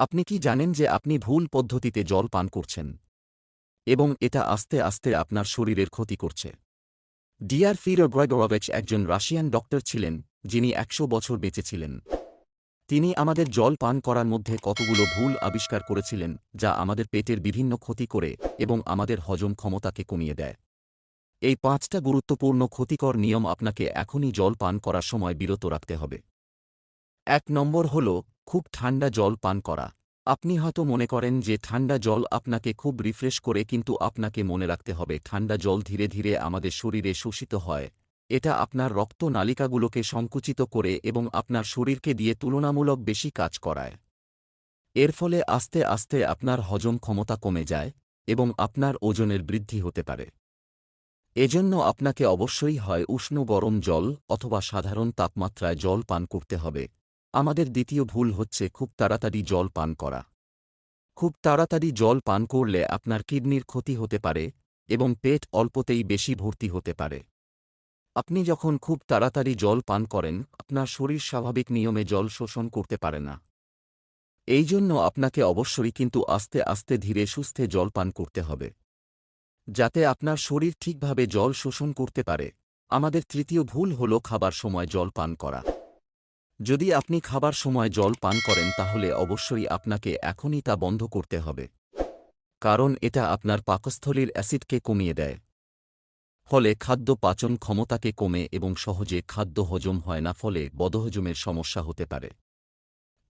আপনি কি জানেন যে আপনি ভুল পদ্ধতিতে জল পান করছেন? এবং এটা আস্তে আস্তে আপনার শরীরের ক্ষতি করছে। ডিয়ার ফিরো গ্রয়গোরোভিচ একজন রাশিয়ান ডক্টর ছিলেন, যিনি একশো বছর বেঁচেছিলেন তিনি আমাদের জল পান করার মধ্যে কতগুলো ভুল আবিষ্কার করেছিলেন, যা আমাদের পেটের বিভিন্ন ক্ষতি করে এবং আমাদের হজম ক্ষমতাকে কমিয়ে দেয়। এই পাঁচটা গুরুত্বপূর্ণ ক্ষতিকর নিয়ম আপনাকে এখনই জল পান করার সময় বিরত রাখতে হবে। এক নম্বর হল খুব ঠান্ডা জল পান করা। আপনি হয়তো মনে করেন যে ঠান্ডা জল আপনাকে খুব রিফ্রেশ করে, কিন্তু আপনাকে মনে রাখতে হবে, ঠান্ডা জল ধীরে ধীরে আমাদের শরীরে শোষিত হয়। এটা আপনার রক্ত নালিকাগুলোকে সংকুচিত করে এবং আপনার শরীরকে দিয়ে তুলনামূলক বেশি কাজ করায়। এর ফলে আস্তে আস্তে আপনার হজম ক্ষমতা কমে যায় এবং আপনার ওজনের বৃদ্ধি হতে পারে। এজন্য আপনাকে অবশ্যই হয় উষ্ণ গরম জল অথবা সাধারণ তাপমাত্রায় জল পান করতে হবে। আমাদের দ্বিতীয় ভুল হচ্ছে খুব তাড়াতাড়ি জল পান করা। খুব তাড়াতাড়ি জল পান করলে আপনার কিডনির ক্ষতি হতে পারে এবং পেট অল্পতেই বেশি ভর্তি হতে পারে। আপনি যখন খুব তাড়াতাড়ি জল পান করেন, আপনার শরীর স্বাভাবিক নিয়মে জল শোষণ করতে পারে না। এই জন্য আপনাকে অবশ্যই কিন্তু আস্তে আস্তে ধীরে সুস্থে জল পান করতে হবে। যাতে আপনার শরীর ঠিকভাবে জল শোষণ করতে পারে। আমাদের তৃতীয় ভুল হল খাবার সময় জল পান করা। যদি আপনি খাবার সময় জল পান করেন তাহলে অবশ্যই আপনাকে এখনই তা বন্ধ করতে হবে। কারণ এটা আপনার পাকস্থলীর অ্যাসিডকে কমিয়ে দেয়। ফলে খাদ্য পাচন ক্ষমতাকে কমে এবং সহজে খাদ্য হজম হয় না, ফলে বদহজমের সমস্যা হতে পারে।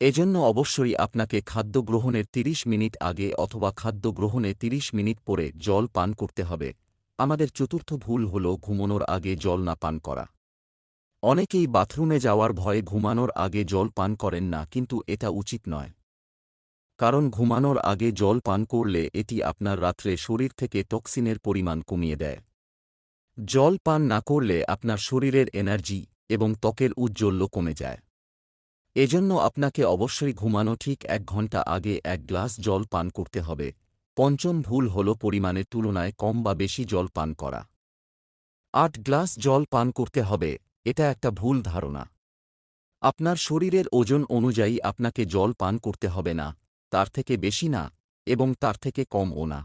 এজন্য অবশ্যই আপনাকে খাদ্য গ্রহণের ৩০ মিনিট আগে অথবা খাদ্য গ্রহণে ৩০ মিনিট পরে জল পান করতে হবে। আমাদের চতুর্থ ভুল হল ঘুমানোর আগে জল না পান করা। অনেকেই বাথরুমে যাওয়ার ভয়ে ঘুমানোর আগে জল পান করেন না, কিন্তু এটা উচিত নয়। কারণ ঘুমানোর আগে জল পান করলে এটি আপনার রাত্রে শরীর থেকে টক্সিনের পরিমাণ কমিয়ে দেয়। জল পান না করলে আপনার শরীরের এনার্জি এবং ত্বকের উজ্জ্বল্য কমে যায়। এজন্য আপনাকে অবশ্যই ঘুমানো ঠিক এক ঘণ্টা আগে এক গ্লাস জল পান করতে হবে। পঞ্চম ভুল হল পরিমাণের তুলনায় কম বা বেশি জল পান করা। আট গ্লাস জল পান করতে হবে। এটা একটা ভুল ধারণা। আপনার শরীরের ওজন অনুযায়ী আপনাকে জল পান করতে হবে না, তার থেকে বেশি না, এবং তার থেকে কমও না।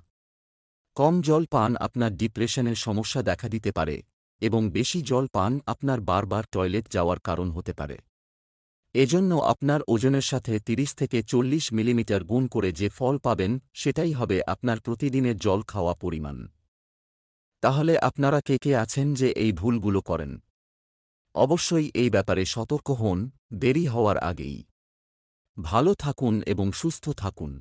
কম জল পান আপনার ডিপ্রেশনের সমস্যা দেখা দিতে পারে, এবং বেশি জল পান আপনার বারবার টয়লেট যাওয়ার কারণ হতে পারে। এজন্য আপনার ওজনের সাথে ৩০ থেকে চল্লিশ মিলিমিটার গুণ করে যে ফল পাবেন, সেটাই হবে আপনার প্রতিদিনের জল খাওয়া পরিমাণ। তাহলে আপনারা কে কে আছেন যে এই ভুলগুলো করেন? অবশ্যই এই ব্যাপারে সতর্ক হন দেরি হওয়ার আগেই। ভালো থাকুন এবং সুস্থ থাকুন।